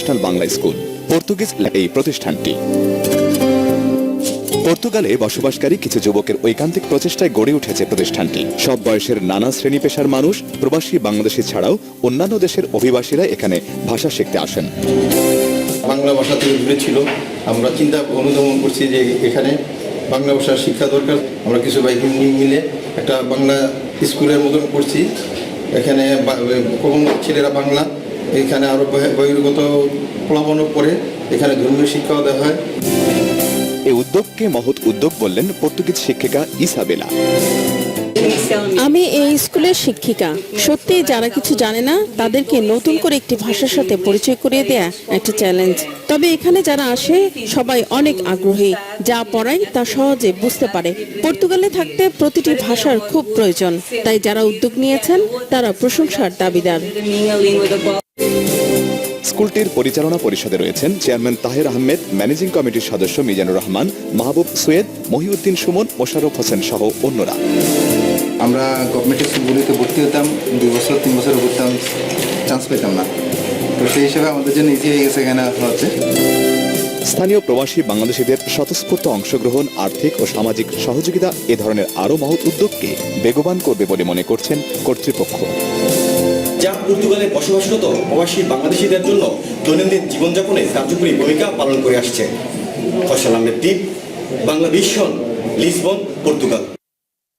International Bangla school, Portuguese এই প্রতিষ্ঠানটি। পর্তুগালে বসবাসকারী কিছু যুবকের ঐকান্তিক প্রচেষ্টায় গড়ে উঠেছে প্রতিষ্ঠানটি। সব বয়সের নানা শ্রেণি পেশার মানুষ, প্রবাসী বাংলাদেশি ছাড়াও অন্যান্য দেশের অভিবাসীরা এখানে ভাষা শিখতে আসেন। বাংলা ভাষা থেকে দূরে ছিল। আমরা চিন্তা, অনুধাবন করছি যে এখানে বাংলা ভাষার শিক্ষা দরকার। আমরা কিছু মি- মিলে একটা বাংলা স্কুলের মতন করছি। এখানে ছেলেরা বাংলা এখানে আরও বহির্গত ফলাফলও পড়ে এখানে ধর্মীয় শিক্ষাও দেওয়া হয়। এই উদ্যোগকে মহৎ উদ্যোগ বললেন পর্তুগিজ শিক্ষিকা ইসাবেলা। আমি এই স্কুলের শিক্ষিকা। সত্যি যারা কিছু জানে না তাদেরকে নতুন করে একটি ভাষার সাথে পরিচয় করিয়ে দেয়া একটা চ্যালেঞ্জ তবে এখানে যারা আসে সবাই অনেক আগ্রহী। যা পড়ায় তা সহজে বুঝতে পারে। পর্তুগালে থাকতে প্রতিটি ভাষার খুব প্রয়োজন। তাই যারা উদ্যোগ নিয়েছেন তারা প্রশংসার দাবিদার। স্কুলটির পরিচালনা পরিষদে রয়েছেন চেয়ারম্যান তাহের আহমেদ ম্যানেজিং কমিটির সদস্য মিজানুর রহমান মাহবুব সৈয়দ মহিউদ্দিন সুমন মোশাররফ হোসেন সহ অন্যরা। আমরা গভর্নমেন্ট স্কুলগুলিতে ভর্তি হতাম দুই বছর তিন বছর ভর্তাম চান্স পেতাম না। তো সেই হিসেবে আমাদের জন্য ইজি হয়ে গেছে এখানে আসা হচ্ছে। স্থানীয় প্রবাসী বাংলাদেশিদের স্বতঃস্ফূর্ত অংশগ্রহণ আর্থিক ও সামাজিক সহযোগিতা এ ধরনের আরও মহৎ উদ্যোগকে বেগবান করবে বলে মনে করছেন কর্তৃপক্ষ। যা পর্তুগালে বসবাসরত প্রবাসী বাংলাদেশিদের জন্য দৈনন্দিন জীবনযাপনে কার্যকরী ভূমিকা পালন করে আসছে। ফসল আহমেদ দ্বীপ বাংলা ভিশন লিসবন, পর্তুগাল।